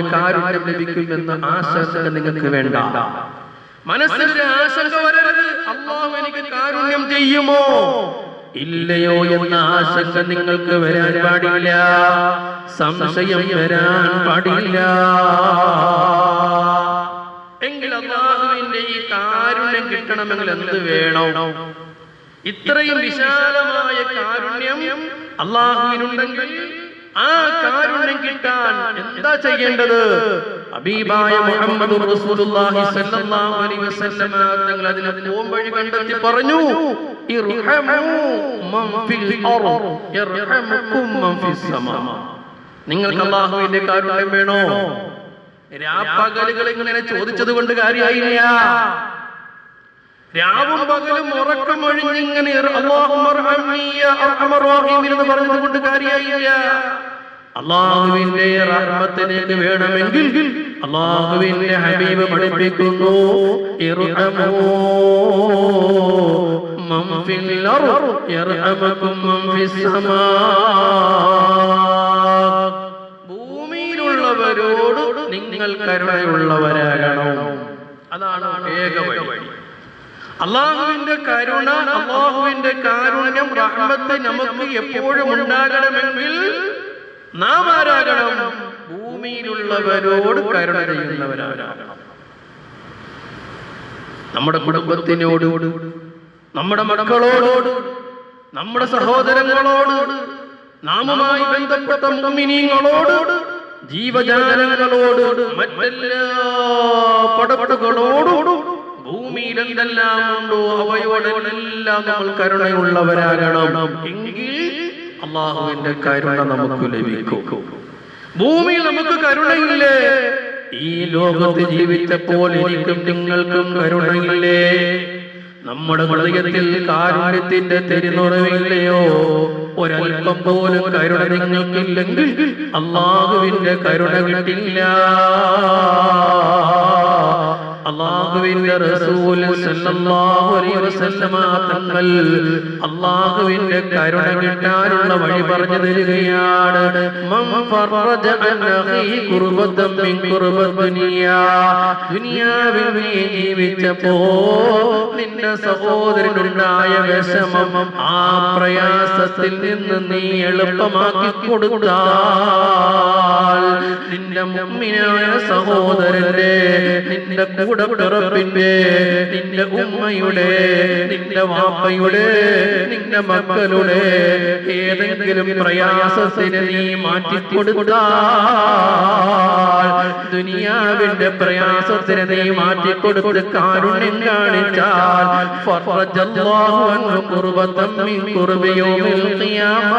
കാരുണ്യം ലഭിക്കുമെന്ന ആശങ്ക നിങ്ങൾക്ക് വേണ്ട. മനസ്സിലൊരു ആശങ്ക വരരുത്. അള്ളാഹു എനിക്ക് കാരുണ്യം ചെയ്യുമോ? ഇല്ലയോ എന്ന ആശങ്ക നിങ്ങൾക്ക് വരാൻ പാടില്ല. സംശയം വരാൻ പാടില്ല. എങ്കിൽ അള്ളാഹുവിന്റെ ഈ കാരുണ്യം കിട്ടണമെങ്കിൽ എന്ത് വേണം? ഇത്രയും വിശാലമായ കാരുണ്യം അള്ളാഹുവിനുണ്ടെങ്കിൽ ആ കാരുണ്യം കിട്ടാൻ എന്താ ചെയ്യേണ്ടത്? അബീബായ മുഹമ്മദ് റസൂലുള്ളാഹി സ്വല്ലല്ലാഹു അലൈഹി വസല്ലമ തങ്ങൾ അതിനെ പോംവഴി കണ്ടെത്തി പറഞ്ഞു. ഇർഹമു മൻ ഫിൽ അർദ്. ഇർഹമുക്കും മൻ ഫിസ് സമാ. നിങ്ങൾക്ക് അള്ളാഹുവിന്റെ കാരുണ്യം വേണോ? രാപ്പകലുകൾ ഇങ്ങനെ ചോദിച്ചത് കൊണ്ട് കാര്യമായില്ല രാവും പകലും ഉറക്കം ഒഴിഞ്ഞിങ്ങനെ എന്ന് പറഞ്ഞത് കൊണ്ട് കാര്യമായില്ല അള്ളാഹുവിന്റെ റഹ്മത്തിലേക്ക് വേണമെങ്കിൽ അള്ളാഹുവിന്റെ ഹബീബ് പഠിപ്പിക്കുന്നു. ഭൂമിയിലുള്ളവരോട് നിങ്ങൾ കരുണയുള്ളവരാകണം. അതാണ് ഏക വഴി. അള്ളാഹുവിന്റെ കരുണ അള്ളാഹുവിന്റെ കാരുണ്യം റഹ്മത്ത് നമുക്ക് എപ്പോഴും ഉണ്ടാകണമെങ്കിൽ നാം ആരാകണം ഭൂമിയിലുള്ളവരോട് കരുണ ചെയ്യുന്നവരാകണം. നമ്മുടെ കുടുംബത്തിനോട് നമ്മുടെ മക്കളോട് നമ്മുടെ സഹോദരങ്ങളോട് നാമുമായി ബന്ധപ്പെട്ട മുമിനിയങ്ങളോട് ജീവജാലങ്ങളോട് മറ്റെല്ലാ പടപ്പുകളോടും ഭൂമിയിൽ എന്തെല്ലാം ഉണ്ടോ അവയോടെല്ലാം നമ്മൾ കരുണയുള്ളവരാകണം. എങ്കിൽ അള്ളാഹുവിന്റെ കരുണ നമുക്ക് ലഭിക്കും. ഭൂമിയിൽ നമുക്ക് കരുണയില്ലേ? ഈ ലോകത്ത് ജീവിച്ചപ്പോൾ എനിക്കും നിങ്ങൾക്കും കരുണയില്ലേ? നമ്മുടെ ഹൃദയത്തിൽ കാരുണ്യത്തിന്റെ തെരുന്നുറവില്ലയോ ഒരൽപ്പം പോലും കരുണ നിങ്ങൾക്കില്ലെങ്കിൽ അള്ളാഹുവിന്റെ കരുണ കിട്ടില്ല. അള്ളാഹുവിന്റെ റസൂൽ സല്ലല്ലാഹു അലൈഹി വസല്ലമ തങ്ങൾ അള്ളാഹുവിന്റെ കരുണ കിട്ടാനുള്ള വഴി പറഞ്ഞു തരികയാണ്. മൻ ഫറജ ദുനിയാവിൽ ജീവിച്ചപ്പോ നിന്റെ സഹോദരനുണ്ടായ വിഷമം ആ പ്രയാസത്തിൽ നിന്ന് നീ എളുപ്പമാക്കി കൊടുത്താൽ നിന്റെ മുമ്മിനായ സഹോദരന്റെ നിന്റെ കൂടപ്പിറപ്പിന്റെ നിന്റെ ഉമ്മയുടെ നിന്റെ വാപ്പയുടെ നിന്റെ മക്കളുടെ ഏതെങ്കിലും പ്രയാസത്തിന് നീ മാറ്റിക്കൊടുത്താൽ ദുനിയാവിന്റെ പ്രയാസത്തിന് നീ മാറ്റിക്കൊടുത്ത് കാരുണ്യം കാണിച്ചാൽ മിൻ ഖുർബി ഖിയാമ.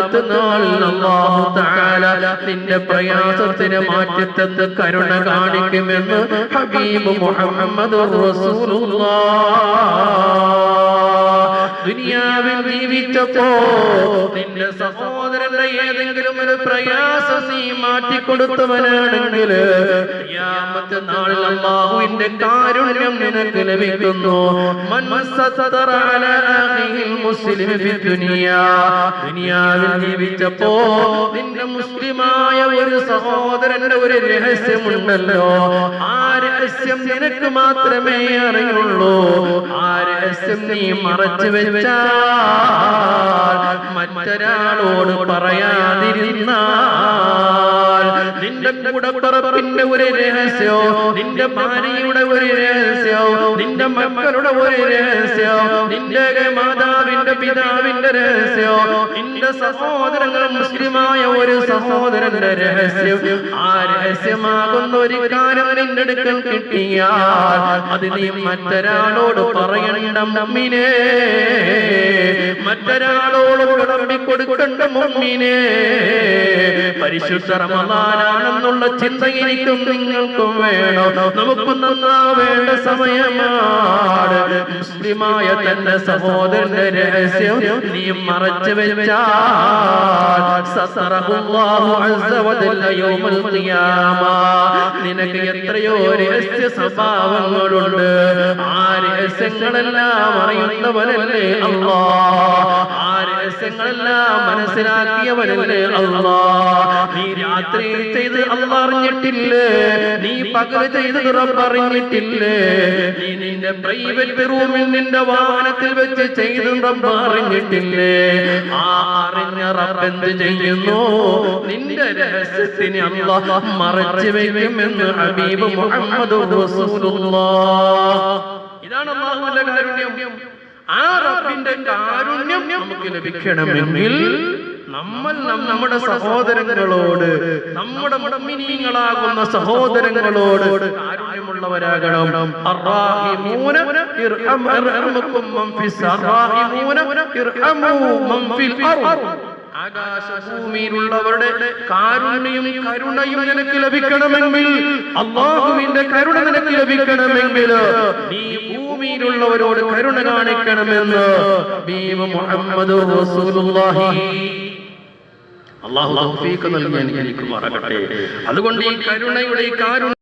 ഖിയാമത്ത് നാളിൽ അല്ലാഹു തആല നിന്റെ പ്രയാസത്തിന് മാറ്റിത്തന്ന് കരുണ കാണിക്കുമെന്ന് ഹബീബ് മുഹമ്മദ് ദുനിയാവിൽ ജീവിച്ചപ്പോ നിന്റെ സഹോദരന്റെ ഏതെങ്കിലും ഒരു പ്രയാസം നീ മാറ്റിക്കൊടുത്തവനാണെങ്കിൽ നാളിൽ അല്ലാഹുവിന്റെ കാരുണ്യം നിനക്ക് ലഭിക്കുന്നു. ദുനിയാവിൽ ജീവിച്ചപ്പോ നിന്റെ മുസ്ലിമായ ഒരു സഹോദരന്റെ ഒരു രഹസ്യമുണ്ടല്ലോ. ആ രഹസ്യം നിനക്ക് മാത്രമേ അറിയുള്ളൂ. ആ രഹസ്യം നീ മറച്ചു വെച്ചാൽ മറ്റൊരാളോട് പറയാതിരുന്നാൽ നിന്റെ കൂടപ്പിറപ്പിന്റെ ഒരു രഹസ്യോ നിന്റെ ഭാര്യയുടെ ഒരു രഹസ്യോ നിന്റെ മക്കളുടെ ഒരു രഹസ്യോ നിന്റെ മാതാവിന്റെ പിതാവിന്റെ രഹസ്യോ? നിന്റെ സഹോദരങ്ങൾ മുസ്ലിമായ ഒരു സഹോദരന്റെ രഹസ്യം. ആ രഹസ്യമാകുന്ന ഒരു കാര്യം നിന്റെ അടുക്കൽ കിട്ടിയാൽ അത് നീ മറ്റൊരാളോട് പറയണ്ട നമ്മിനെ മറ്റൊരാളോട് വിളമ്പി കൊടുക്കണ്ട മുമ്മിനെ. പരിശുദ്ധ റമദാനാണെന്നുള്ള ചിന്ത നിങ്ങൾക്കും വേണം. നമുക്ക് നന്നാവേണ്ട സമയമാണ്. മുസ്ലിമായ തന്റെ സഹോദരന്റെ രഹസ്യം നീ മറച്ചു വെച്ചാൽ നിനക്ക് എത്രയോ രഹസ്യ സ്വഭാവങ്ങളുണ്ട്. ആ രഹസ്യങ്ങളെല്ലാം അറിയുന്നവനല്ലേ രഹസ്യ രഹസ്യങ്ങളെല്ലാം മനസ്സിലാക്കിയവനല്ലേ അള്ളാ. നീ രാത്രി ചെയ്ത് അല്ല അറിഞ്ഞിട്ടില്ലേ? നീ പകൽ ചെയ്തത് റബ്ബ് നീ നിന്റെ പ്രൈവറ്റ് റൂമിൽ നിന്റെ വാഹനത്തിൽ വെച്ച് ചെയ്ത് റബ്ബ് ആ അറിഞ്ഞ റബ്ബ് എന്ത് ചെയ്യുന്നു? നിന്റെ രഹസ്യത്തിന് അല്ല മറച്ചു വയ്ക്കുമെന്ന് ഹബീബ് മുഹമ്മദ് ഇതാണ് അള്ളാഹുവിന്റെ കാരുണ്യം. ആ റബ്ബിന്റെ കാരുണ്യം നമുക്ക് ലഭിക്കണമെങ്കിൽ നമ്മൾ നമ്മുടെ സഹോദരങ്ങളോട് നമ്മുടെ മുടമിനീങ്ങളാകുന്ന സഹോദരങ്ങളോട് കാരുണ്യമുള്ളവരാകണം. ആകാശഭൂമിയിലുള്ളവരുടെ കാരുണ്യം കരുണയും നിനക്ക് ലഭിക്കണമെങ്കിൽ അള്ളാഹുവിന്റെ കരുണ നിനക്ക് ലഭിക്കണമെങ്കിൽ നീ ഭൂമിയിലുള്ളവരോട് കരുണ കാണിക്കണമെന്ന് അള്ളാഹു നൽകി എനിക്ക് മറക്കട്ടെ അതുകൊണ്ട് ഈ കരുണയുടെ ഈ കാരുണ്യ